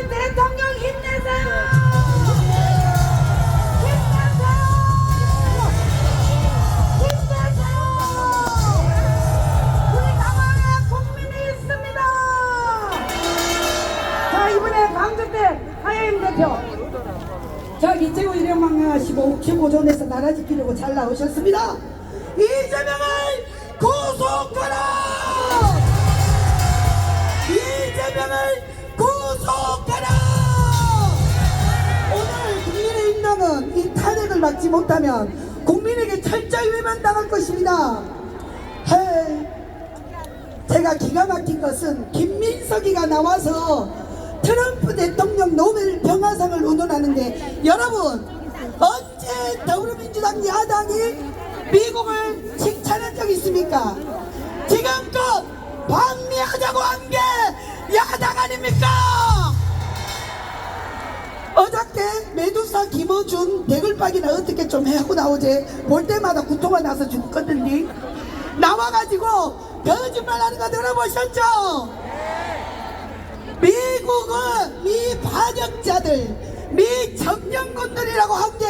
이재명 대통령 힘내세요! 대표. 자, 이재명 이명망하시고 15조에서 나라 지키려고 잘 나오셨습니다. 이재명을 구속하라! 막지 못하면 국민에게 철저히 위반당할 것입니다. 헤, 제가 기가 막힌 것은 김민석이가 나와서 트럼프 대통령 노벨 평화상을 운운하는데 여러분 언제 더불어민주당 야당이 미국을 칭찬한 적 있습니까? 지금껏 방미하자고 한 게 야당 아닙니까? 준 대글박이나 어떻게 좀 하고 나오지 볼 때마다 구토가 나서 죽거든요 나와가지고 거짓말하는 거 들어보셨죠? 미국은 미 반역자들 미 청년군들이라고 한 게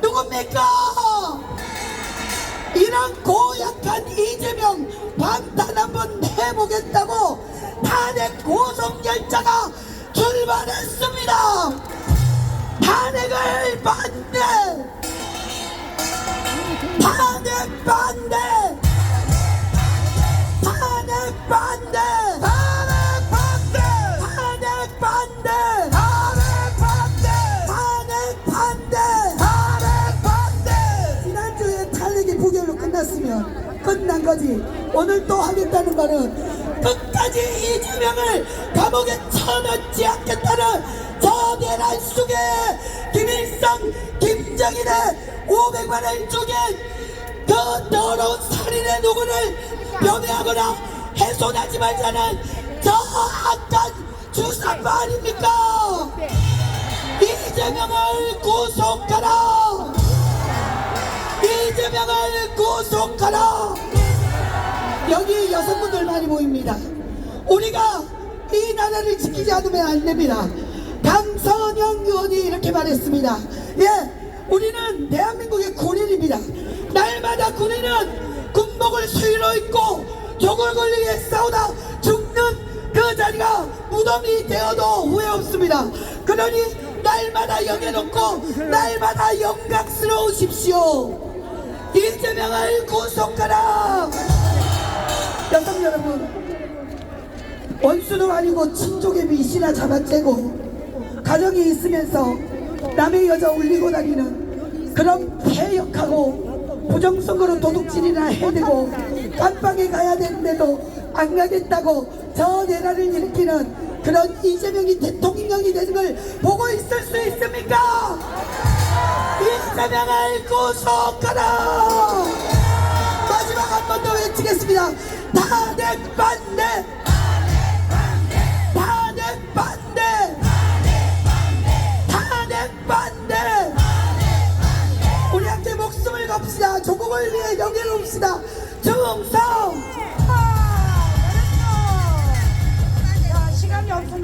누굽니까? 이런 고약한 이재명 방탄 한번 해보겠다고 탄핵 고성 열차가 출발했습니다. 탄핵을 반대! 탄핵 반대! 탄핵 반대! 탄핵 반대! 탄핵 반대! 탄핵 반대! 탄핵 반대! 지난주에 탄핵이 부결로 끝났으면 끝난 거지. 오늘 또 하겠다는 거는 끝까지 이재명을 감옥에 쳐넣지 않겠다는 저대란 속에 김일성, 김정일의 500만을 죽인 그 더러운 살인의 누구를 변해하거나 훼손하지 말자는 저 악한 주사파 아닙니까? 이재명을 구속하라! 이재명을 구속하라! 여기 여성분들 많이 보입니다. 우리가 이 나라를 지키지 않으면 안 됩니다. 강선영 의원이 이렇게 말했습니다. 예, 우리는 대한민국의 군인입니다. 날마다 군인은 군복을 수의로 입고 조국을 위해 싸우다 죽는 그 자리가 무덤이 되어도 후회 없습니다. 그러니 날마다 여겨놓고 날마다 영광스러우십시오. 이재명을 구속하라! 여성 여러분 원수도 아니고 친족의 미시나 잡아채고 가정이 있으면서 남의 여자 울리고 다니는 그런 폐역하고 부정성으로 도둑질이나 해대고 깜빵에 가야 되는데도 안 가겠다고 저 내라를 일으키는 그런 이재명이 대통령이 되는 걸 보고 있을 수 있습니까? 이재명을 구속하라! 마지막 한 번 더 외치겠습니다. 탄핵 반대! 민족을 위해 영예롭시다. 충성! 아, 시간이 없으니까.